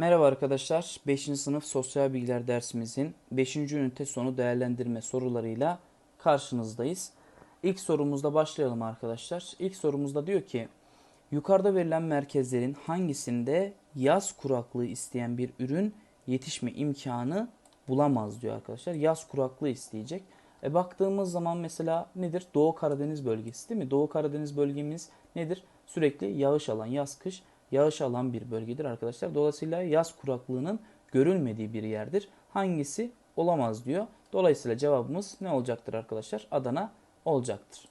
Merhaba arkadaşlar. 5. sınıf sosyal bilgiler dersimizin 5. ünite sonu değerlendirme sorularıyla karşınızdayız. İlk sorumuzda başlayalım arkadaşlar. İlk sorumuzda diyor ki yukarıda verilen merkezlerin hangisinde yaz kuraklığı isteyen bir ürün yetişme imkanı bulamaz diyor arkadaşlar. Yaz kuraklığı isteyecek. E baktığımız zaman mesela nedir? Doğu Karadeniz bölgesi değil mi? Doğu Karadeniz bölgemiz nedir? Sürekli yağış alan, yaz kış yağış alan bir bölgedir arkadaşlar. Dolayısıyla yaz kuraklığının görülmediği bir yerdir. Hangisi olamaz diyor. Dolayısıyla cevabımız ne olacaktır arkadaşlar? Adana olacaktır.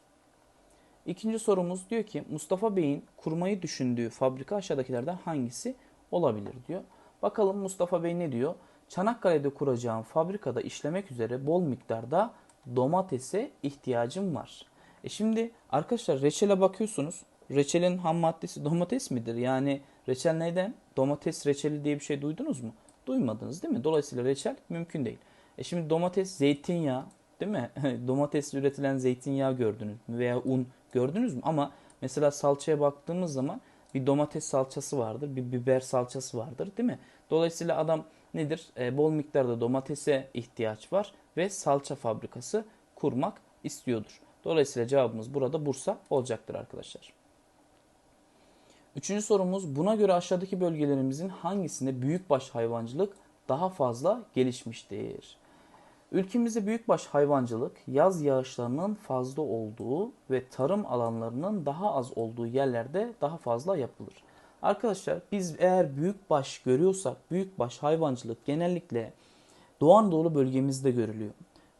İkinci sorumuz diyor ki Mustafa Bey'in kurmayı düşündüğü fabrika aşağıdakilerden hangisi olabilir diyor. Bakalım Mustafa Bey ne diyor? Çanakkale'de kuracağım fabrikada işlemek üzere bol miktarda domatese ihtiyacım var. E şimdi arkadaşlar reçele bakıyorsunuz. Reçelin ham maddesi domates midir? Yani reçel neyden? Domates reçeli diye bir şey duydunuz mu? Duymadınız değil mi? Dolayısıyla reçel mümkün değil. E şimdi domates, zeytinyağı değil mi? domates üretilen zeytinyağı gördünüz mü? Veya un gördünüz mü? Ama mesela salçaya baktığımız zaman bir domates salçası vardır, bir biber salçası vardır değil mi? Dolayısıyla adam nedir? E, bol miktarda domatese ihtiyaç var ve salça fabrikası kurmak istiyordur. Dolayısıyla cevabımız burada Bursa olacaktır arkadaşlar. Üçüncü sorumuz buna göre aşağıdaki bölgelerimizin hangisinde büyükbaş hayvancılık daha fazla gelişmiştir? Ülkemizde büyükbaş hayvancılık yaz yağışlarının fazla olduğu ve tarım alanlarının daha az olduğu yerlerde daha fazla yapılır. Arkadaşlar biz eğer büyükbaş görüyorsak büyükbaş hayvancılık genellikle Doğu Anadolu bölgemizde görülüyor.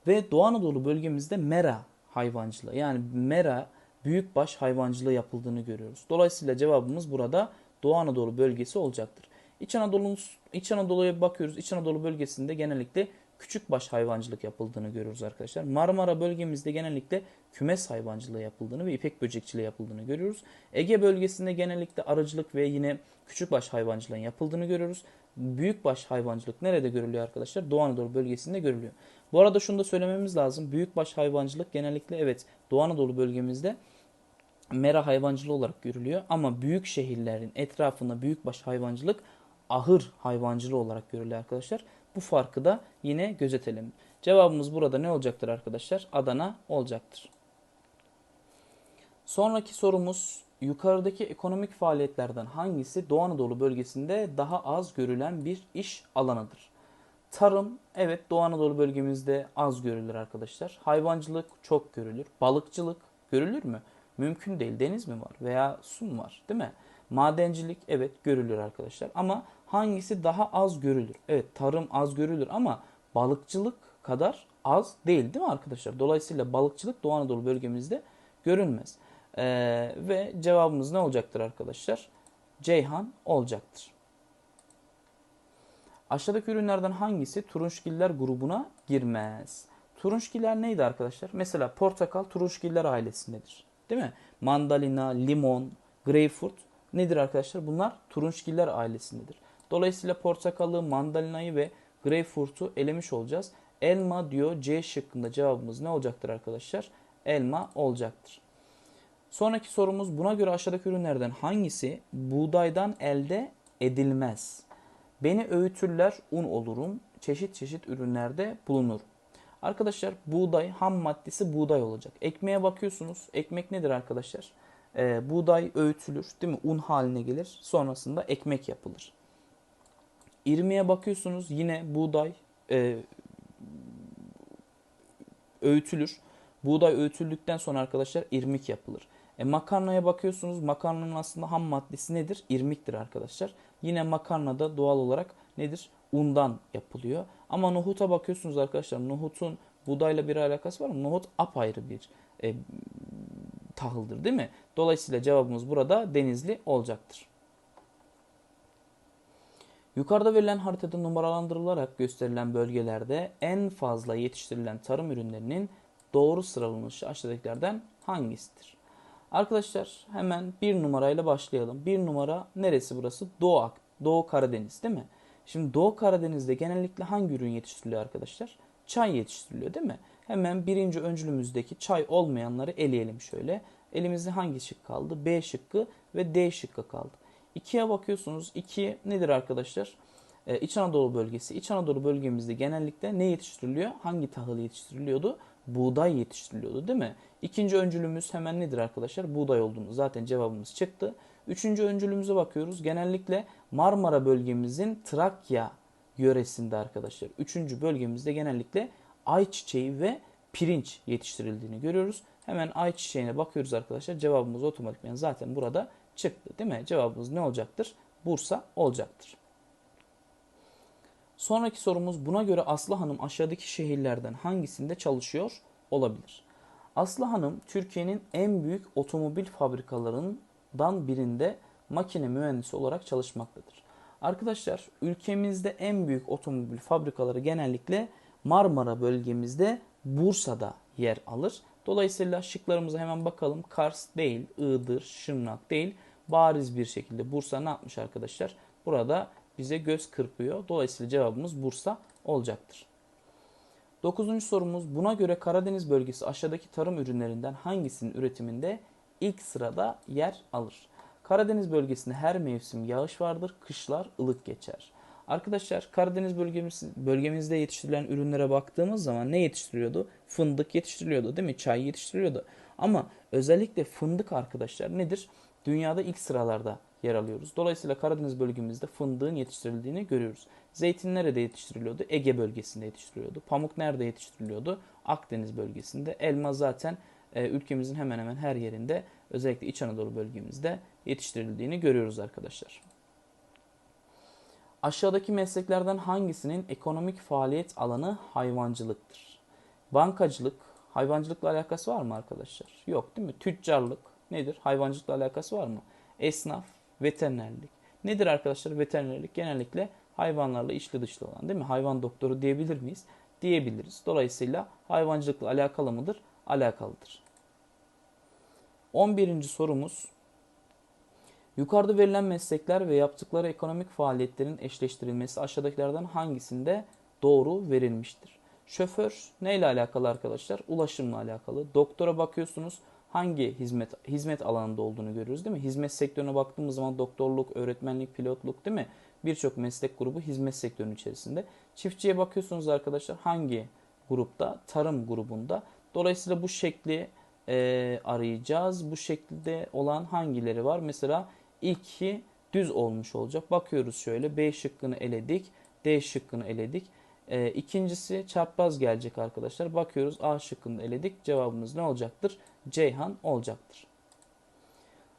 Ve Doğu Anadolu bölgemizde mera hayvancılığı yani mera büyükbaş hayvancılığı yapıldığını görüyoruz. Dolayısıyla cevabımız burada Doğu Anadolu bölgesi olacaktır. İç Anadolu'nun İç Anadolu'ya bakıyoruz. İç Anadolu bölgesinde genellikle küçükbaş hayvancılık yapıldığını görüyoruz arkadaşlar. Marmara bölgemizde genellikle kümes hayvancılığı yapıldığını ve ipek böcekçiliği yapıldığını görüyoruz. Ege bölgesinde genellikle arıcılık ve yine küçükbaş hayvancılığın yapıldığını görüyoruz. Büyükbaş hayvancılık nerede görülüyor arkadaşlar? Doğu Anadolu bölgesinde görülüyor. Bu arada şunu da söylememiz lazım. Büyükbaş hayvancılık genellikle evet Doğu Anadolu bölgemizde mera hayvancılığı olarak görülüyor. Ama büyük şehirlerin etrafında büyükbaş hayvancılık ahır hayvancılığı olarak görülüyor arkadaşlar. Bu farkı da yine gözetelim. Cevabımız burada ne olacaktır arkadaşlar? Adana olacaktır. Sonraki sorumuz yukarıdaki ekonomik faaliyetlerden hangisi Doğu Anadolu bölgesinde daha az görülen bir iş alanıdır? Tarım evet Doğu Anadolu bölgemizde az görülür arkadaşlar. Hayvancılık çok görülür. Balıkçılık görülür mü? Mümkün değil. Deniz mi var veya su mu var değil mi? Madencilik evet görülür arkadaşlar. Ama hangisi daha az görülür? Evet tarım az görülür ama balıkçılık kadar az değil değil mi arkadaşlar? Dolayısıyla balıkçılık Doğu Anadolu bölgemizde görünmez. Ee, ve cevabımız ne olacaktır arkadaşlar? Ceyhan olacaktır. Aşağıdaki ürünlerden hangisi turunçgiller grubuna girmez? Turunçgiller neydi arkadaşlar? Mesela portakal turunçgiller ailesindedir. Değil mi? Mandalina, limon, greyfurt nedir arkadaşlar? Bunlar turunçgiller ailesindedir. Dolayısıyla portakalı, mandalinayı ve greyfurtu elemiş olacağız. Elma diyor C şıkkında cevabımız ne olacaktır arkadaşlar? Elma olacaktır. Sonraki sorumuz buna göre aşağıdaki ürünlerden hangisi buğdaydan elde edilmez? Beni öğütürler un olurum. Çeşit çeşit ürünlerde bulunur. Arkadaşlar buğday ham maddesi buğday olacak. Ekmeğe bakıyorsunuz. Ekmek nedir arkadaşlar? Ee, buğday öğütülür değil mi? Un haline gelir. Sonrasında ekmek yapılır. İrmiğe bakıyorsunuz yine buğday e, öğütülür. Buğday öğütüldükten sonra arkadaşlar irmik yapılır. E, makarnaya bakıyorsunuz makarnanın aslında ham maddesi nedir? İrmiktir arkadaşlar. Yine makarna da doğal olarak nedir? Undan yapılıyor. Ama nohuta bakıyorsunuz arkadaşlar. Nohutun buğdayla bir alakası var mı? Nohut apayrı bir e, tahıldır değil mi? Dolayısıyla cevabımız burada denizli olacaktır. Yukarıda verilen haritada numaralandırılarak gösterilen bölgelerde en fazla yetiştirilen tarım ürünlerinin doğru sıralanışı aşağıdakilerden hangisidir? Arkadaşlar hemen bir numarayla başlayalım. Bir numara neresi burası? Doğu, Doğu Karadeniz değil mi? Şimdi Doğu Karadeniz'de genellikle hangi ürün yetiştiriliyor arkadaşlar? Çay yetiştiriliyor değil mi? Hemen birinci öncülümüzdeki çay olmayanları eleyelim şöyle. Elimizde hangi şık kaldı? B şıkkı ve D şıkkı kaldı. 2'ye bakıyorsunuz. 2 nedir arkadaşlar? Ee, İç Anadolu bölgesi. İç Anadolu bölgemizde genellikle ne yetiştiriliyor? Hangi tahıl yetiştiriliyordu? Buğday yetiştiriliyordu değil mi? İkinci öncülümüz hemen nedir arkadaşlar? Buğday olduğunu zaten cevabımız çıktı. Üçüncü öncülümüze bakıyoruz. Genellikle Marmara bölgemizin Trakya yöresinde arkadaşlar. Üçüncü bölgemizde genellikle ayçiçeği ve pirinç yetiştirildiğini görüyoruz. Hemen ayçiçeğine bakıyoruz arkadaşlar. Cevabımız otomatikman zaten burada çıktı değil mi? Cevabımız ne olacaktır? Bursa olacaktır. Sonraki sorumuz buna göre Aslı Hanım aşağıdaki şehirlerden hangisinde çalışıyor olabilir? Aslı Hanım Türkiye'nin en büyük otomobil fabrikalarından birinde makine mühendisi olarak çalışmaktadır. Arkadaşlar ülkemizde en büyük otomobil fabrikaları genellikle Marmara bölgemizde Bursa'da yer alır. Dolayısıyla şıklarımıza hemen bakalım. Kars değil, Iğdır, Şırnak değil. Bariz bir şekilde Bursa ne yapmış arkadaşlar? Burada bize göz kırpıyor. Dolayısıyla cevabımız Bursa olacaktır. Dokuzuncu sorumuz buna göre Karadeniz bölgesi aşağıdaki tarım ürünlerinden hangisinin üretiminde ilk sırada yer alır? Karadeniz bölgesinde her mevsim yağış vardır, kışlar ılık geçer. Arkadaşlar Karadeniz bölgemiz, bölgemizde yetiştirilen ürünlere baktığımız zaman ne yetiştiriliyordu? Fındık yetiştiriliyordu değil mi? Çay yetiştiriliyordu. Ama özellikle fındık arkadaşlar nedir? Dünyada ilk sıralarda yer alıyoruz. Dolayısıyla Karadeniz bölgemizde fındığın yetiştirildiğini görüyoruz. Zeytin nerede yetiştiriliyordu? Ege bölgesinde yetiştiriliyordu. Pamuk nerede yetiştiriliyordu? Akdeniz bölgesinde. Elma zaten ülkemizin hemen hemen her yerinde özellikle İç Anadolu bölgemizde yetiştirildiğini görüyoruz arkadaşlar. Aşağıdaki mesleklerden hangisinin ekonomik faaliyet alanı hayvancılıktır? Bankacılık, hayvancılıkla alakası var mı arkadaşlar? Yok değil mi? Tüccarlık nedir? Hayvancılıkla alakası var mı? Esnaf, veterinerlik. Nedir arkadaşlar? Veterinerlik genellikle hayvanlarla içli dışlı olan değil mi? Hayvan doktoru diyebilir miyiz? Diyebiliriz. Dolayısıyla hayvancılıkla alakalı mıdır? Alakalıdır. 11. sorumuz Yukarıda verilen meslekler ve yaptıkları ekonomik faaliyetlerin eşleştirilmesi aşağıdakilerden hangisinde doğru verilmiştir? Şoför neyle alakalı arkadaşlar? Ulaşımla alakalı. Doktora bakıyorsunuz hangi hizmet hizmet alanında olduğunu görüyoruz değil mi? Hizmet sektörüne baktığımız zaman doktorluk, öğretmenlik, pilotluk değil mi? Birçok meslek grubu hizmet sektörünün içerisinde. Çiftçiye bakıyorsunuz arkadaşlar hangi grupta? Tarım grubunda. Dolayısıyla bu şekli e, arayacağız. Bu şekilde olan hangileri var? Mesela ilki düz olmuş olacak. Bakıyoruz şöyle B şıkkını eledik. D şıkkını eledik. E, ikincisi çarpmaz gelecek arkadaşlar. Bakıyoruz A şıkkını eledik. Cevabımız ne olacaktır? Ceyhan olacaktır.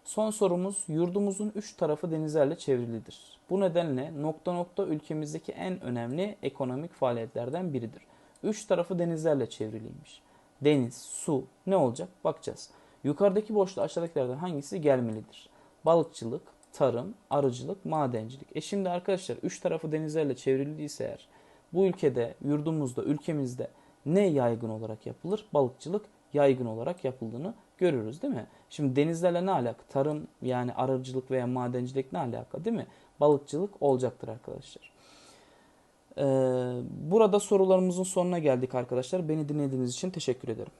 Son sorumuz yurdumuzun üç tarafı denizlerle çevrilidir. Bu nedenle nokta nokta ülkemizdeki en önemli ekonomik faaliyetlerden biridir. Üç tarafı denizlerle çevriliymiş. Deniz, su ne olacak? Bakacağız. Yukarıdaki boşluğa aşağıdakilerden hangisi gelmelidir? Balıkçılık, tarım, arıcılık, madencilik. E şimdi arkadaşlar üç tarafı denizlerle çevrildiyse eğer bu ülkede, yurdumuzda, ülkemizde ne yaygın olarak yapılır? Balıkçılık yaygın olarak yapıldığını görürüz değil mi? Şimdi denizlerle ne alaka? Tarım yani arıcılık veya madencilik ne alaka değil mi? Balıkçılık olacaktır arkadaşlar. Ee, burada sorularımızın sonuna geldik arkadaşlar. Beni dinlediğiniz için teşekkür ederim.